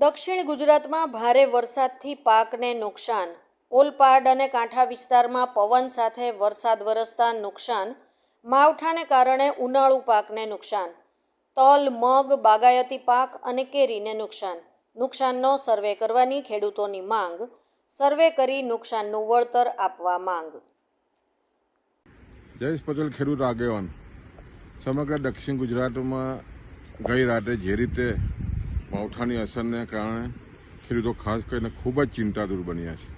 દક્ષિણ ગુજરાતમાં ભારે વરસાદથી પાકને નુકસાન. ઓલપાડ અને કાંઠા વિસ્તારમાં પવન સાથે વરસાદ વરસતા નુકસાન. માવઠાને કારણે ઉનાળુ પાકને નુકસાન. તલ, મગ, બાગાયતી પાક અને કેરીને નુકસાન. નુકસાનનો સર્વે કરવાની ખેડૂતોની માંગ. સર્વે કરી નુકસાનનું વળતર આપવા માંગ. જયેશ પટેલ, ખેડૂત આગેવાન. સમગ્ર દક્ષિણ ગુજરાતમાં ગઈ રાતે જે રીતે માવઠાની અસરને કારણે ખેડૂતો ખાસ કરીને ખૂબ જ ચિંતાદૂર બન્યા છે.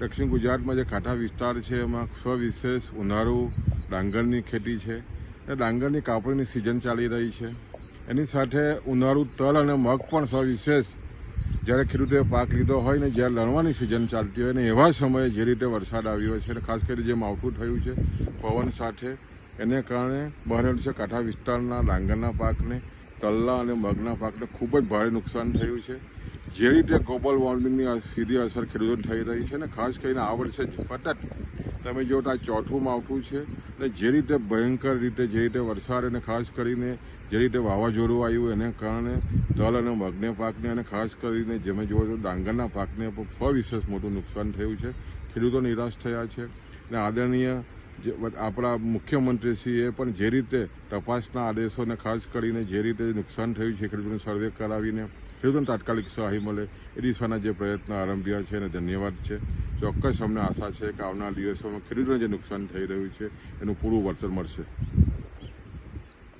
દક્ષિણ ગુજરાતમાં જે કાંઠા વિસ્તાર છે, એમાં સવિશેષ ઉનાળુ, ડાંગરની ખેતી છે. અને ડાંગરની કાપણીની સિઝન ચાલી રહી છે. એની સાથે ઉનાળુ તલ અને મગ પણ સવિશેષ જ્યારે ખેડૂતોએ પાક લીધો હોય ને જ્યારે લણવાની સિઝન ચાલતી હોય ને એવા સમયે જે રીતે વરસાદ આવ્યો છે અને ખાસ કરીને જે માવઠું થયું છે, પવન સાથે, એને કારણે બહાર છે કાંઠા વિસ્તારના ડાંગરના પાકને તલના અને મગના પાકને ખૂબ જ ભારે નુકસાન થયું છે. જે રીતે ગ્લોબલ વોર્મિંગની સીધી અસર ખેડૂતોને થઈ રહી છે અને ખાસ કરીને આ વર્ષે સતત તમે જો આ ચોથું માવઠું છે અને જે રીતે ભયંકર રીતે, જે રીતે વરસાદ અને ખાસ કરીને જે રીતે વાવાઝોડું આવ્યું એને કારણે તલ અને મગને પાકને અને ખાસ કરીને જેમે જોવો તો ડાંગરના પાકને પણ વિશેષ મોટું નુકસાન થયું છે. ખેડૂતો નિરાશ થયા છે. અને આદરણીય આપણા મુખ્યમંત્રીશ્રીએ પણ જે રીતે તપાસના આદેશોને ખાસ કરીને જે રીતે નુકસાન થયું છે, ખેડૂતોને સર્વે કરાવીને ખેડૂતોને તાત્કાલિક સહાય મળે એ દિશાના જે પ્રયત્ન આરંભ્યા છે એને ધન્યવાદ છે. ચોક્કસ અમને આશા છે કે આવનાર દિવસોમાં ખેડૂતોને જે નુકસાન થઈ રહ્યું છે, એનું પૂરું વળતર મળશે.